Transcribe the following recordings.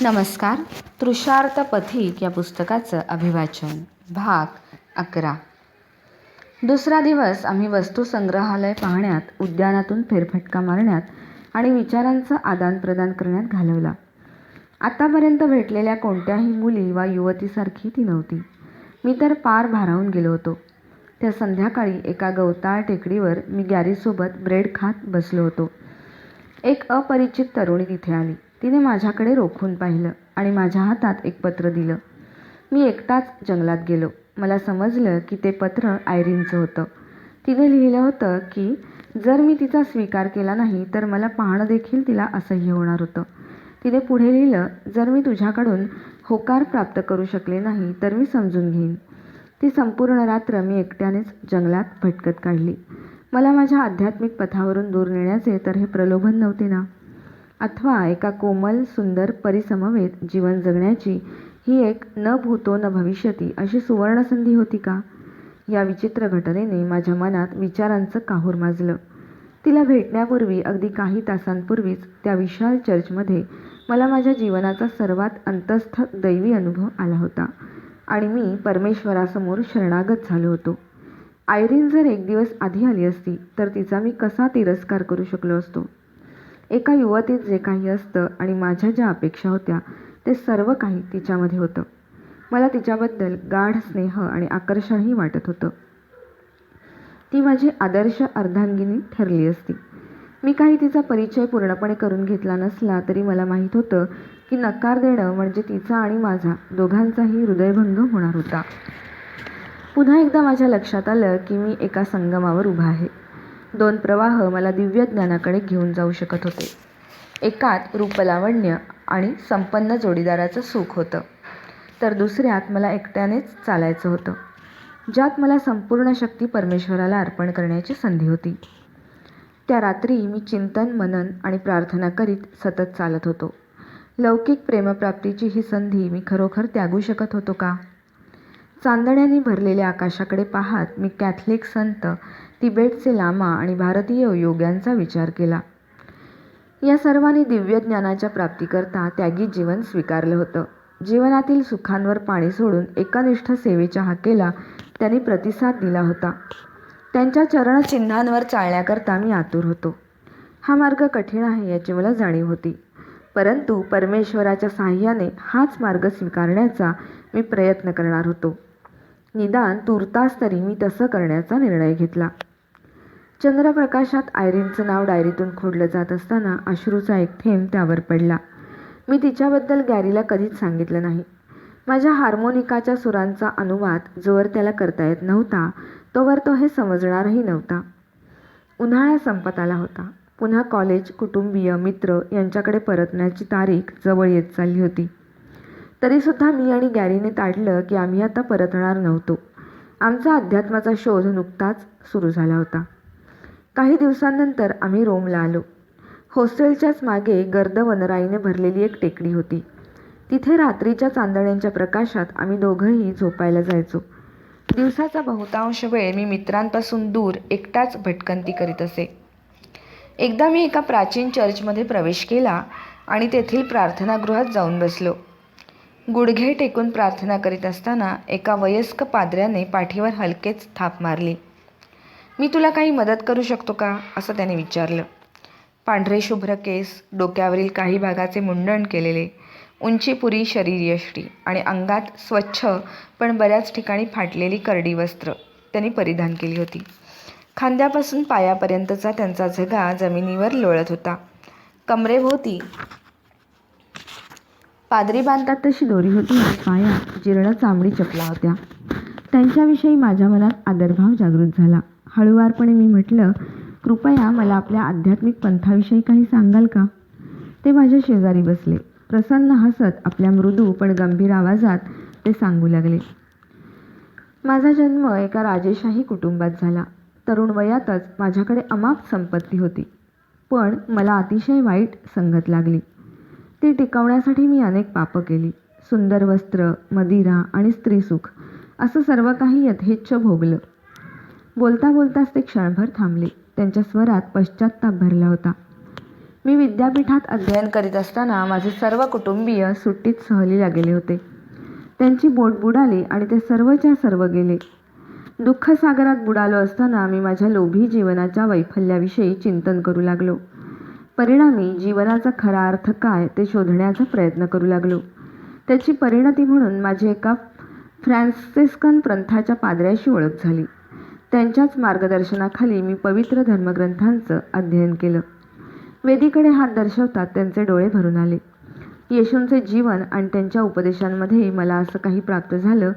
नमस्कार. तृषार्थ पथिक या पुस्तकाचं अभिवाचन. भाग अकरा. दुसरा दिवस आम्ही वस्तुसंग्रहालय पाहण्यात उद्यानातून फेरफटका मारण्यात आणि विचारांचं आदानप्रदान करण्यात घालवला. आत्तापर्यंत भेटलेल्या कोणत्याही मुली वा युवतीसारखी ती नव्हती. मी तर पार भारावून गेलो होतो. त्या संध्याकाळी एका गवताळ टेकडीवर मी गॅरीसोबत ब्रेड खात बसलो होतो. एक अपरिचित तरुणी तिथे आली. तिने माझ्याकडे रोखून पाहिलं आणि माझ्या हातात एक पत्र दिलं. मी एकटाच जंगलात गेलो. मला समजलं की ते पत्र आयरीनचं होतं. तिने लिहिलं होतं की जर मी तिचा स्वीकार केला नाही तर मला पाहणं देखील तिला असह्य होणार होतं. तिने पुढे लिहिलं जर मी तुझ्याकडून होकार प्राप्त करू शकले नाही तर मी समजून घेईन. ती संपूर्ण रात्र मी एकट्यानेच जंगलात भटकत काढली. मला माझ्या आध्यात्मिक पथावरून दूर नेण्याचे तर हे प्रलोभन नव्हते ना? अथवा एका कोमल सुंदर परिसमवेत जीवन जगण्याची ही एक न भूतो न भविष्यती अशी सुवर्णसंधी होती का? या विचित्र घटनेने माझ्या मनात विचारांचं काहूर माजलं. तिला भेटण्यापूर्वी अगदी काही तासांपूर्वीच त्या विशाल चर्चमध्ये मला माझ्या जीवनाचा सर्वात अंतस्थ दैवी अनुभव आला होता आणि मी परमेश्वरासमोर शरणागत झालो होतो. आयरीन जर एक दिवस आधी आली असती तर तिचा मी कसा तिरस्कार करू शकलो असतो? एका युवतीत जे काही असतं आणि माझ्या ज्या अपेक्षा होत्या ते सर्व काही तिच्यामध्ये होतं. मला तिच्याबद्दल गाढ स्नेह आणि आकर्षणही वाटत होतं. ती माझी आदर्श अर्धांगिनी ठरली असती. मी काही तिचा परिचय पूर्णपणे करून घेतला नसला तरी मला माहीत होतं की नकार देणं म्हणजे तिचा आणि माझा दोघांचाही हृदयभंग होणार होता. पुन्हा एकदा माझ्या लक्षात आलं की मी एका संगमावर उभा आहे. दोन प्रवाह मला दिव्य ज्ञानाकडे घेऊन जाऊ शकत होते. एकात रूपलावण्य आणि संपन्न जोडीदाराचं सुख होतं. तर दुसऱ्यात मला एकट्यानेच चालायचं होतं ज्यात मला संपूर्ण शक्ती परमेश्वराला अर्पण करण्याची संधी होती. त्या रात्री मी चिंतन मनन आणि प्रार्थना करीत सतत चालत होतो. लौकिक प्रेमप्राप्तीची ही संधी मी खरोखर त्यागू शकत होतो का? चांदण्याने भरलेल्या आकाशाकडे पाहत मी कॅथलिक संत तिबेटचे लामा आणि भारतीय योग्यांचा विचार केला. या सर्वांनी दिव्य ज्ञानाच्या प्राप्तीकरता त्यागी जीवन स्वीकारलं होतं. जीवनातील सुखांवर पाणी सोडून एकनिष्ठ सेवेच्या हाकेला त्यांनी प्रतिसाद दिला होता. त्यांच्या चरणचिन्हांवर चालण्याकरता मी आतुर होतो. हा मार्ग कठीण आहे याची मला जाणीव होती. परंतु परमेश्वराच्या साह्याने हाच मार्ग स्वीकारण्याचा मी प्रयत्न करणार होतो. निदान तुर्तास तरी मी तसं करण्याचा निर्णय घेतला. चंद्रप्रकाशात आयरीनचं नाव डायरीतून खोडलं जात असताना अश्रूचा एक थेंब त्यावर पडला. मी तिच्याबद्दल गॅरीला कधीच सांगितलं नाही. माझ्या हार्मोनिकाच्या सुरांचा अनुवाद जोवर त्याला करता येत नव्हता तोवर तो हे समजणारही नव्हता. उन्हाळा संपत आला होता. पुन्हा कॉलेज कुटुंबीय मित्र यांच्याकडे परतण्याची तारीख जवळ येत चालली होती. तरीसुद्धा मी आणि गॅरीने ताडलं की आम्ही आता परतणार नव्हतो. आमचा अध्यात्माचा शोध नुकताच सुरू झाला होता. काही दिवसांनंतर आम्ही रोमला आलो. हॉस्टेलच्याच मागे गर्द वनराईने भरलेली एक टेकडी होती. तिथे रात्रीच्या चांदण्यांच्या प्रकाशात आम्ही दोघंही झोपायला जायचो. दिवसाचा बहुतांश वेळ मी मित्रांपासून दूर एकटाच भटकंती करीत असे. एकदा मी एका प्राचीन चर्चमध्ये प्रवेश केला आणि तेथील प्रार्थनागृहात जाऊन बसलो. गुडघे टेकून प्रार्थना करीत असताना एका वयस्क पाद्र्याने पाठीवर हलकेच थाप मारली. मी तुला काही मदत करू शकतो का? असं त्याने विचारलं. पांढरे शुभ्र केस डोक्यावरील काही भागाचे मुंडण केलेले. उंचीपुरी शरीरयष्टी आणि अंगात स्वच्छ पण बऱ्याच ठिकाणी फाटलेली करडी वस्त्र त्यांनी परिधान केली होती. खांद्यापासून पायापर्यंतचा त्यांचा झगा जमिनीवर लोळत होता. कमरेभोवती पादरी बांधतात तशी दोरी होती. पाया जीर्ण चामडी चपला होत्या. त्यांच्याविषयी माझ्या मनात आदरभाव जागृत झाला. हळुवारपणे मी म्हटलं कृपया मला आपल्या आध्यात्मिक पंथाविषयी काही सांगाल का? ते माझ्या शेजारी बसले. प्रसन्न हसत आपल्या मृदू पण गंभीर आवाजात ते सांगू लागले. माझा जन्म एका राजेशाही कुटुंबात झाला. तरुण वयातच माझ्याकडे अमाप संपत्ती होती. पण मला अतिशय वाईट संगत लागली. ती टिकवण्यासाठी मी अनेक पापं केली. सुंदर वस्त्र मदिरा आणि स्त्रीसुख असं सर्व काही यथेच्छ भोगलं. बोलता बोलताच ते क्षणभर थांबले. त्यांच्या स्वरात पश्चात्ताप भरला होता. मी विद्यापीठात अध्ययन करीत असताना माझे सर्व कुटुंबीय सुट्टीत सहलीला गेले होते. त्यांची बोट बुडाली आणि ते सर्वच्या सर्व गेले. दुःखसागरात बुडालो असताना मी माझ्या लोभी जीवनाच्या वैफल्याविषयी चिंतन करू लागलो. परिणामी जीवनाचा खरा अर्थ काय ते शोधण्याचा प्रयत्न करू लागलो. त्याची परिणती म्हणून माझी एका फ्रान्सिस्कन पंथाच्या पादऱ्याशी ओळख झाली. त्यांच्याच मार्गदर्शनाखाली मी पवित्र धर्मग्रंथांचं अध्ययन केलं. वेदीकडे हात दर्शवतात त्यांचे डोळे भरून आले. येशूंचे जीवन आणि त्यांच्या उपदेशांमध्ये मला असं काही प्राप्त झालं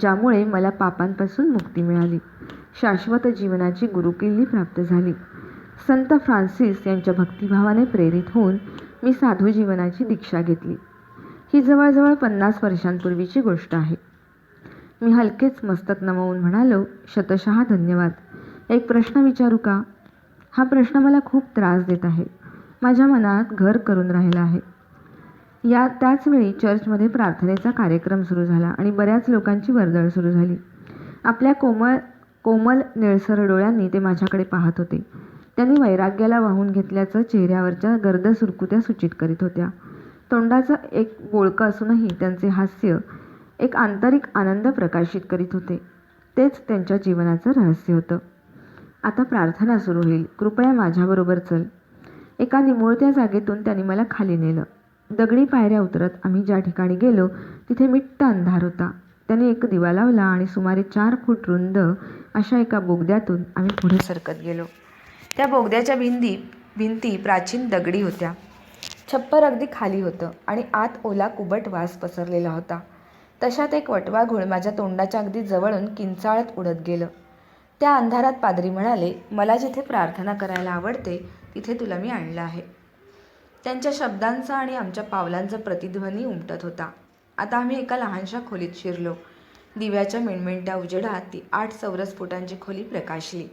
ज्यामुळे मला पापांपासून मुक्ती मिळाली. शाश्वत जीवनाची गुरुकिल्ली प्राप्त झाली. संत फ्रान्सिस यांच्या भक्तिभावाने प्रेरित होऊन मी साधू जीवनाची दीक्षा घेतली. ही जवळजवळ पन्नास वर्षांपूर्वीची गोष्ट आहे. मी हलकेच मस्तक नमवून म्हणालो शतशः धन्यवाद. एक प्रश्न विचारू का? हा प्रश्न मला खूप त्रास देत आहे. माझ्या मनात घर करून राहिला आहे. या त्याचवेळी चर्चमध्ये प्रार्थनेचा कार्यक्रम सुरू झाला आणि बऱ्याच लोकांची वर्दळ सुरू झाली. आपल्या कोमळ कोमल निळसर डोळ्यांनी ते माझ्याकडे पाहत होते. त्यांनी वैराग्याला वाहून घेतल्याचं चेहऱ्यावरच्या गर्द सुरकुत्या सूचित करीत होत्या. तोंडाचं एक बोळकं असूनही त्यांचे हास्य एक आंतरिक आनंद प्रकाशित करीत होते. तेच त्यांच्या जीवनाचं रहस्य होतं. आता प्रार्थना सुरू होईल. कृपया माझ्याबरोबर चल. एका निमुळत्या जागेतून त्यांनी मला खाली नेलं. दगडी पायऱ्या उतरत आम्ही ज्या ठिकाणी गेलो तिथे मिट्ट अंधार होता. त्यांनी एक दिवा लावला आणि सुमारे चार फूट रुंद अशा एका बोगद्यातून आम्ही पुढे सरकत गेलो. त्या बोगद्याच्या भिंती भिंती प्राचीन दगडी होत्या. छप्पर अगदी खाली होतं आणि आत ओला कुबट वास पसरलेला होता. तशात एक वटवा घोळ माझ्या तोंडाच्या अगदी जवळून किंचाळत उडत गेलं. त्या अंधारात पादरी म्हणाले मला जिथे प्रार्थना करायला आवडते तिथे तुला मी आणलं आहे. त्यांच्या शब्दांचा आणि आमच्या पावलांचा प्रतिध्वनी उमटत होता. आता आम्ही एका लहानशा खोलीत शिरलो. दिव्याच्या मिणमिणत्या उजेडात ती आठ चौरस फुटांची खोली प्रकाशली.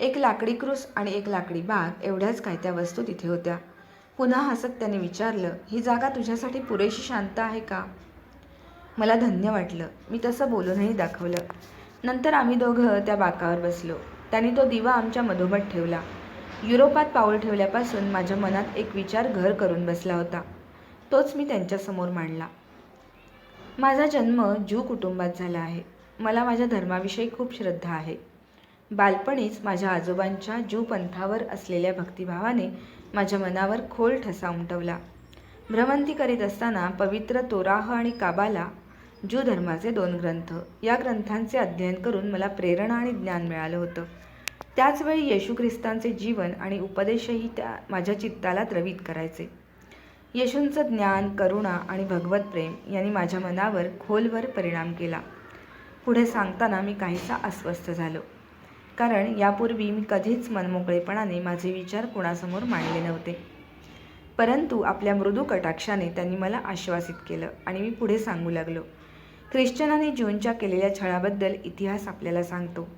एक लाकडी क्रूस आणि एक लाकडी बाग एवढ्याच काय त्या वस्तू तिथे होत्या. पुन्हा हसत त्याने विचारलं ही जागा तुझ्यासाठी पुरेशी शांत आहे का? मला धन्य वाटलं. मी तसं बोलूनही दाखवलं. नंतर आम्ही दोघं त्या बाकावर बसलो. त्याने तो दिवा आमच्या मधोमध ठेवला. युरोपात पाऊल ठेवल्यापासून माझ्या मनात एक विचार घर करून बसला होता. तोच मी त्यांच्यासमोर मांडला. माझा जन्म ज्यू कुटुंबात झाला आहे. मला माझ्या धर्माविषयी खूप श्रद्धा आहे. बालपणीच माझ्या आजोबांच्या ज्यू पंथावर असलेल्या भक्तिभावाने माझ्या मनावर खोल ठसा उमटवला. भ्रमंती करीत असताना पवित्र तोराह आणि काबाला ज्यू धर्माचे दोन ग्रंथ या ग्रंथांचे अध्ययन करून मला प्रेरणा आणि ज्ञान मिळालं होतं. त्याचवेळी येशू ख्रिस्तांचे जीवन आणि उपदेशही त्या माझ्या चित्ताला द्रवित करायचे. येशूंचं ज्ञान करुणा आणि भगवत प्रेम यांनी माझ्या मनावर खोलवर परिणाम केला. पुढे सांगताना मी काहीसा अस्वस्थ झालो. कारण यापूर्वी मी कधीच मनमोकळेपणाने माझे विचार कुणासमोर मांडले नव्हते. परंतु आपल्या मृदू कटाक्षाने त्यांनी मला आश्वासित केलं आणि मी पुढे सांगू लागलो. ख्रिश्चनाने जूनच्या केलेल्या छळाबद्दल इतिहास आपल्याला सांगतो.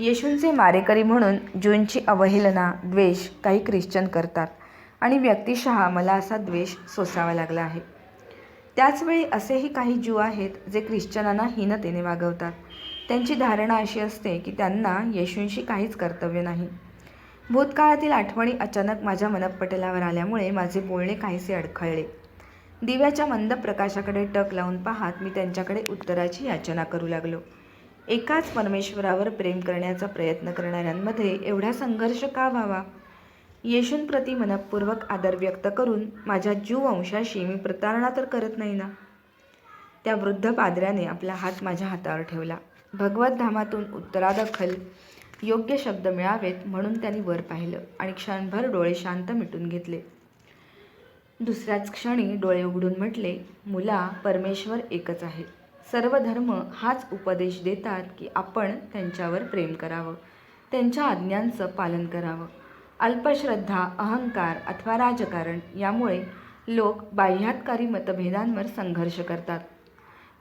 येशूंचे मारेकरी म्हणून जूनची अवहेलना द्वेष काही ख्रिश्चन करतात आणि व्यक्तिशः मला असा द्वेष सोसावा लागला आहे. त्याचवेळी असेही काही ज्यू आहेत जे ख्रिश्चनांना हीनतेने वागवतात. त्यांची धारणा अशी असते की त्यांना येशूंशी काहीच कर्तव्य नाही. भूतकाळातील आठवणी अचानक माझ्या मनपटलावर आल्यामुळे माझे बोलणे काहीसे अडखळले. दिव्याच्या मंद प्रकाशाकडे टक लावून पाहत मी त्यांच्याकडे उत्तराची याचना करू लागलो. एकाच परमेश्वरावर प्रेम करण्याचा प्रयत्न करणाऱ्यांमध्ये एवढा संघर्ष का व्हावा? येशूंप्रती मनपूर्वक आदर व्यक्त करून माझ्या जीव वंशाशी मी प्रतारणा तर करत नाही ना? त्या वृद्ध पादऱ्याने आपला हात माझ्या हातावर ठेवला. भगवत धामातून उत्तरादखल योग्य शब्द मिळावेत म्हणून त्यांनी वर पाहिलं आणि क्षणभर डोळे शांत मिटून घेतले. दुसऱ्याच क्षणी डोळे उघडून म्हटले मुला परमेश्वर एकच आहे. सर्व धर्म हाच उपदेश देतात की आपण त्यांच्यावर प्रेम करावं. त्यांच्या आज्ञांचं पालन करावं. अल्पश्रद्धा अहंकार अथवा राजकारण यामुळे लोक बाह्यातकारी मतभेदांवर संघर्ष करतात.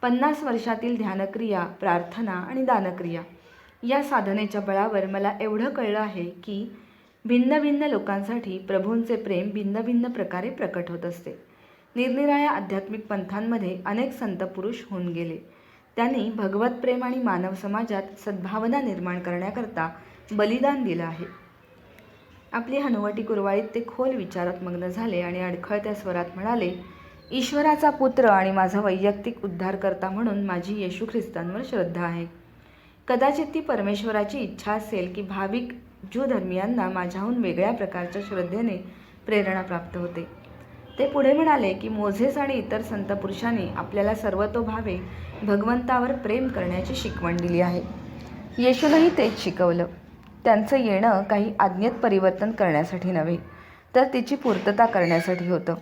पन्नास वर्षातील ध्यानक्रिया प्रार्थना आणि दानक्रिया या साधनेच्या बळावर मला एवढं कळलं आहे की भिन्न भिन्न लोकांसाठी प्रभूंचे प्रेम भिन्न भिन्न प्रकारे प्रकट होत असते. निरनिराळ्या आध्यात्मिक पंथांमध्ये अनेक संत पुरुष होऊन गेले. त्यांनी भगवत प्रेम आणि मानव समाजात सद्भावना निर्माण करण्याकरता बलिदान दिलं आहे. आपली हनुवटी कुरवाळीत ते खोल विचारात मग्न झाले आणि अडखळत्या स्वरात म्हणाले ईश्वराचा पुत्र आणि माझा वैयक्तिक उद्धारकर्ता म्हणून माझी येशू ख्रिस्तांवर श्रद्धा आहे. कदाचित ती परमेश्वराची इच्छा असेल की भाविक ज्यू धर्मियांना माझ्याहून वेगळ्या प्रकारच्या श्रद्धेने प्रेरणा प्राप्त होते. ते पुढे म्हणाले की मोझेस आणि इतर संत पुरुषांनी आपल्याला सर्वतोभावे भगवंतावर प्रेम करण्याची शिकवण दिली आहे. येशूनंही तेच शिकवलं. त्यांचं येणं काही आज्ञेत परिवर्तन करण्यासाठी नव्हे तर तिची पूर्तता करण्यासाठी होतं.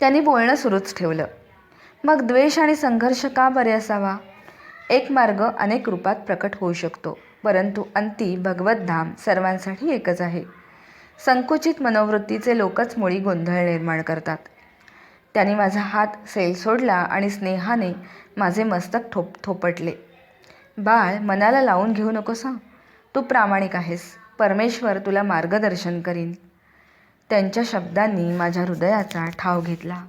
त्यांनी बोलणं सुरूच ठेवलं. मग द्वेष आणि संघर्ष का बरे असावा? एक मार्ग अनेक रूपात प्रकट होऊ शकतो परंतु अंती भगवतधाम सर्वांसाठी एकच आहे. संकुचित मनोवृत्तीचे लोकच मुळी गोंधळ निर्माण करतात. त्यांनी माझा हात सेल सोडला आणि स्नेहाने माझे मस्तक ठोप थोपटले. बाळ मनाला लावून घेऊ नकोस तू प्रामाणिक आहेस. परमेश्वर तुला मार्गदर्शन करीन. त्यांच्या शब्दांनी माझ्या हृदयाचा ठाव घेतला.